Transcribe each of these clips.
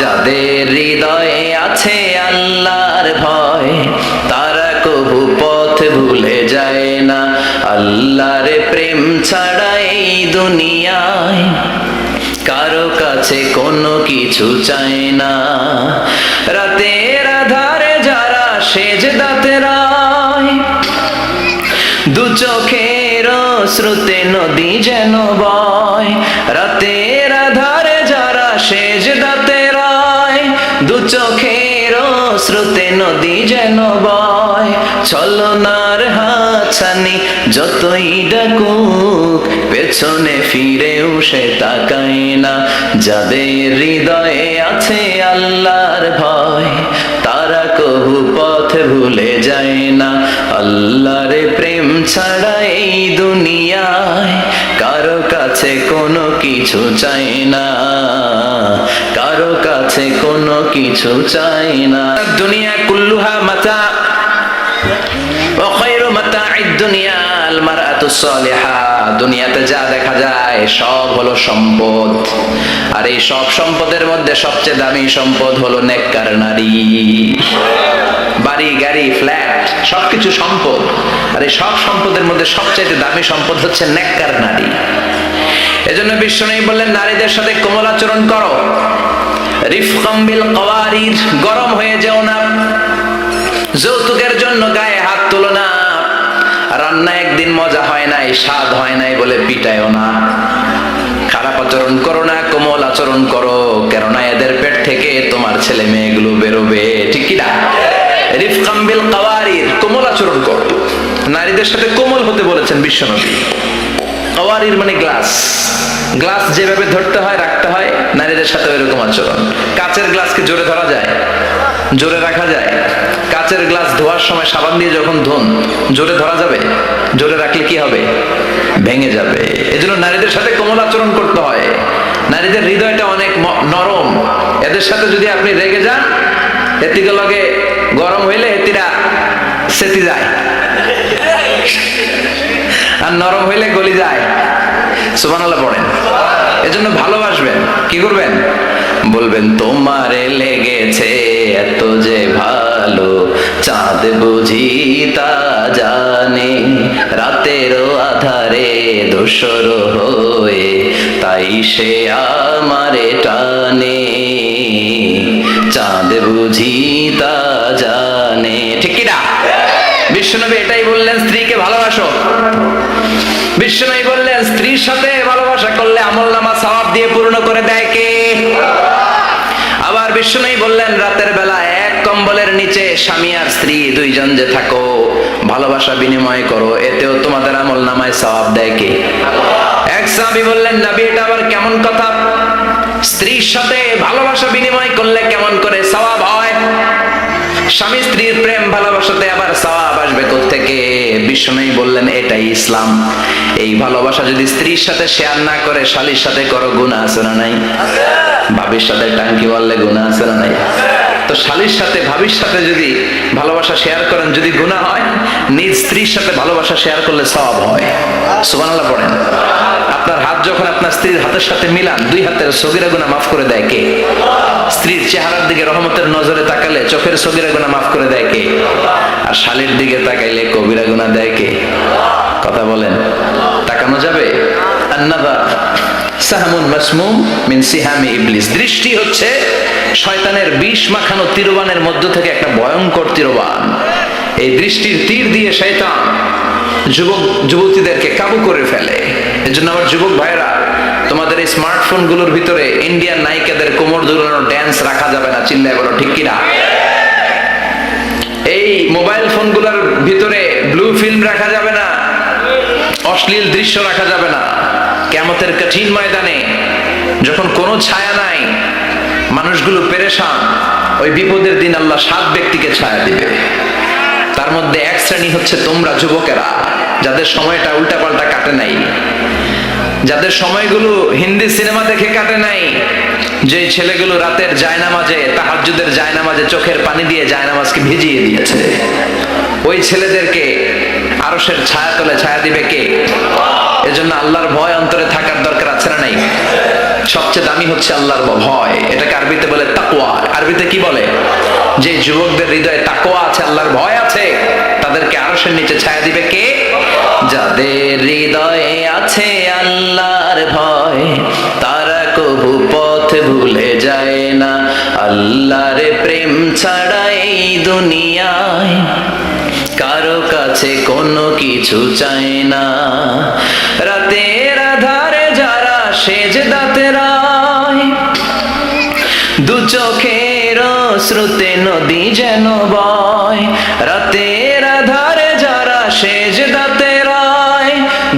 যাদের হৃদয়ে আছে আল্লাহর ভয়, তারা কবু পথ ভুলে যায় না। আল্লাহর প্রেম ছাড়া এই দুনিয়ায় কারও কাছে কোনো কিছু চায় না। রাতের আধারে যারা সেজ দাতে দু চোখের শ্রুতে নদী যেন বয়। রাতের আধারে যারা শেষ দাতে দু চোখের শ্রুতে নদী যেন বয়, ছলনার হাছানি যতই ডাকুক, পেছনে ফিরেও সে তাকায় না। যাদের হৃদয়ে আছে আল্লাহর ভয়, তারা কবু পথ ভুলে যায় না। আল্লাহর প্রেম ছাড়া এই দুনিয়ায় কারও কাছে কোনো কিছু চাই না। কারও কাছে কোনো কিছু চাই না। দুনিয়া কুল্লুহা মাতা, ও খৈরু মাতা দুনিয়া। আলমার এত সলেহা, দুনিয়াতে যা দেখা যায় সব হলো সম্পদ। আর এই সব সম্পদের মধ্যে সবচেয়ে দামি সম্পদ হলো নেককার নারী। বাড়ি, গাড়ি, ফ্ল্যাট, সবকিছু সম্পদ। আর এই সব সম্পদের মধ্যে সবচেয়ে দামি সম্পদ হচ্ছে নেককার নারী। এজন্য বিশ্বনী বললেন, নারীদের সাথে কোমল আচরণ করো। রিফকম্বিল কওয়ারির, গরম হয়ে যেও না। যৌতুকের জন্য গায়ে হাত তুলো না। রান্না একদিন মজা হয় নাই, স্বাদ হয় নাই বলে পিটায়ও না। খারাপ আচরণ করো না, কোমল আচরণ করো, কেননা এদের পেট থেকে তোমার ছেলে মেয়েগুলো বেরোবে। ঠিক কি না? রিফকাম কাওয়ারির কোমল আচরণ নারীদের সাথে কোমল হতে বলেছেন বিশ্বনবী। কাওয়ারির মানে গ্লাস। গ্লাস যেভাবে ধরতে হয়, রাখতে হয়, নারীদের সাথে আচরণ। কাচের গ্লাসকে জোরে ধরা যায়, জোরে রাখা যায়। কাচের গ্লাস ধোয়ার সময় সাবান দিয়ে যখন ধুন, জোরে ধরা যাবে? জোরে রাখলে কি হবে? ভেঙে যাবে। এজন্য নারীদের সাথে কোমল আচরণ করতে হয়। নারীদের হৃদয়টা অনেক নরম। এদের সাথে যদি আপনি রেগে যান এতিকে লগে গরম হইলে এতিরা সেতি যায়। আর নরম হইলে গলি যায়। সুবহানাল্লাহ পড়েন। এজন্য ভালোবাসবেন। কি করবেন? বলবেন, তোমারে লেগেছে এত যে ভালো চাঁদ বুঝি তা জানে। রাতেরও আধারে দোসর হয়ে তাই সে আমারে টানে। চাঁদ বুঝি তা জানে। ঠিক কি না বিশ্বনবী এটাই বললেন, স্ত্রীকে ভালোবাসো। বিশ্বনবী বললেন, স্ত্রীর সাথে ভালোবাসা করলে আমল নামা সওয়াব দিয়ে পূর্ণ করে দেয় কে? আবার বিশ্বনবী বললেন, রাতের বেলা এক কম্বলের নিচে স্বামী আর স্ত্রী দুইজন যে থাকো, ভালোবাসা বিনিময় করো, এতেও তোমাদের আমল নামায় সওয়াব দেয় কে? এক সাহাবী বললেন, নবী, এটা আবার কেমন কথা? স্ত্রীর সাথে ভালোবাসা বিনিময় করলে কেমন করে সওয়াব হয়? স্বামী স্ত্রীর প্রেম ভালোবাসাতে আবার সওয়াব আসবে থেকে বিষ্ণুই বললেন, এটাই ইসলাম। এই ভালোবাসা যদি স্ত্রীর সাথে শেয়ার না করে, শালির সাথে করো গুণা আছে না নাই? ভাবির সাথে টাঙ্কি মারলে গুণা আছে না নাই? তো শালির সাথে, ভাবির সাথে যদি ভালোবাসা শেয়ার করেন, যদি গুণা হয়, নিজ স্ত্রীর সাথে ভালোবাসা শেয়ার করলে সব হয়। সুবহানাল্লাহ পড়েন। আপনার হাত যখন আপনার স্ত্রীর হাতের সাথে মিলান, দুই হাতের সগিরা গুণা মাফ করে দেয় কে? স্ত্রীর চেহারার দিকে রহমতের নজরে তাকালে চোখের সগিরা গুণা মাফ করে দেয় কে? আর শালির দিকে তাকাইলে কবিরা গুণা দেয় কে? কথা বলেন। তাকানো যাবে? সাহামুন মাসমুম মিন সিহামি ইবলিস। দৃষ্টি হচ্ছে শয়তানের বিষ মাখানো তিরবানের মধ্য থেকে একটা ভয়ঙ্কর তিরবান। এই দৃষ্টির তীর দিয়ে শয়তান যুবক, যুবতীদেরকে কাবু করে ফেলে। এজন্য আমার যুবক ভাইরা তোমাদের এই স্মার্টফোনগুলোর ভিতরে ইন্ডিয়ান নায়িকাদের কোমর দুলানো ড্যান্স রাখা যাবে না, চিল্লায় বলো, ঠিক কিনা? এই মোবাইল ফোনগুলোর ভিতরে ব্লু ফিল্ম রাখা যাবে অশ্লীল দৃশ্য রাখা যাবে না। কেমতের কঠিন ময়দানে যখন কোনো ছায়া নাই, মানুষগুলো পেরেশান, ওই বিপদের দিন আল্লাহ সাত ব্যক্তিকে ছায়া দিবে। তার মধ্যে এক শ্রেণি হচ্ছে তোমরা যুবকেরা, যাদের সময়টা উল্টাপাল্টা কাটে নাই। যাদের সময়গুলো হিন্দি সিনেমা দেখে কাটে নাই যে ছেলেগুলো রাতের জায়নামাজে, তাহাজ্জুদের জায়নামাজে চোখের পানি দিয়ে জায়নামাজকে ভিজিয়ে দিয়েছে। ওই ছেলেদেরকে আরসের ছায়া তলে ছায়া দিবে কে? এজন্য আল্লাহর ভয় অন্তরে থাকার দরকার আছে না নাই? সবচেয়ে দামি হচ্ছে আল্লাহর ভয়। এটাকে আরবিতে বলে তাকুয়া আরবিতে কি বলে? যে যুবকদের হৃদয়ে তাকওয়া আছে, আল্লাহর ভয় আছে, তাদেরকে আরশের নিচে ছায়া দিবে কে? যাদের হৃদয়ে আছে আল্লাহর ভয়, তারা কবু পথ ভুলে যায় না। আল্লাহর প্রেম ছাড়া এই দুনিয়ায় কারও কাছে কোনো কিছু চায় না। রাতের আধারে যারা সেজ দাতে দু চোখের শ্রুতে নদী যেন বয়। রাতের আধারে যারা সেজ দাতে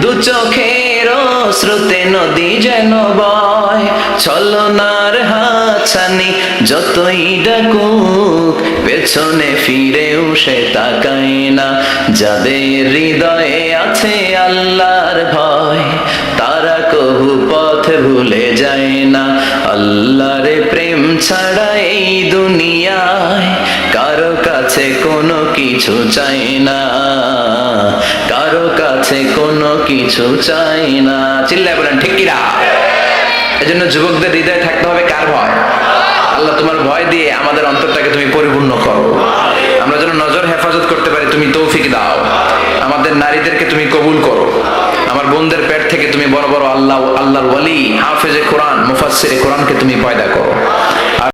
দু চোখের শ্রুতে নদী যেন বয়। ছলনার হাছানি যতই ডাকুক, পেছনে ফিরেও সে তাকায় না। যাদের হৃদয়ে আছে আল্লাহর ভয়, তারা কবু পথ ভুলে যায় না। আল্লাহর প্রেম ছাড়া এই দুনিয়ায় কারও কাছে কোনো কিছু চাই না। কারও কাছে কোনো কিছু চাই না। চিল্লায় বলেন, ঠিক কিরা এজন্য যুবকদের হৃদয়ে থাকতে হবে কার ভয়? আল্লাহ তোমার ভয় দিয়ে আমাদের অন্তরটাকে তুমি পরিপূর্ণ করো। আমরা যেন নজর হেফাজত করতে পারি, তুমি তৌফিক দাও। আমাদের নারীদেরকে তুমি কবুল করো। আমার বোনদের পেট থেকে তুমি বড় বড় আল্লাহ, আল্লাহর ওয়ালি, হাফেজে কোরআন, মুফাসসিরে কোরআনকে তুমি পয়দা করো।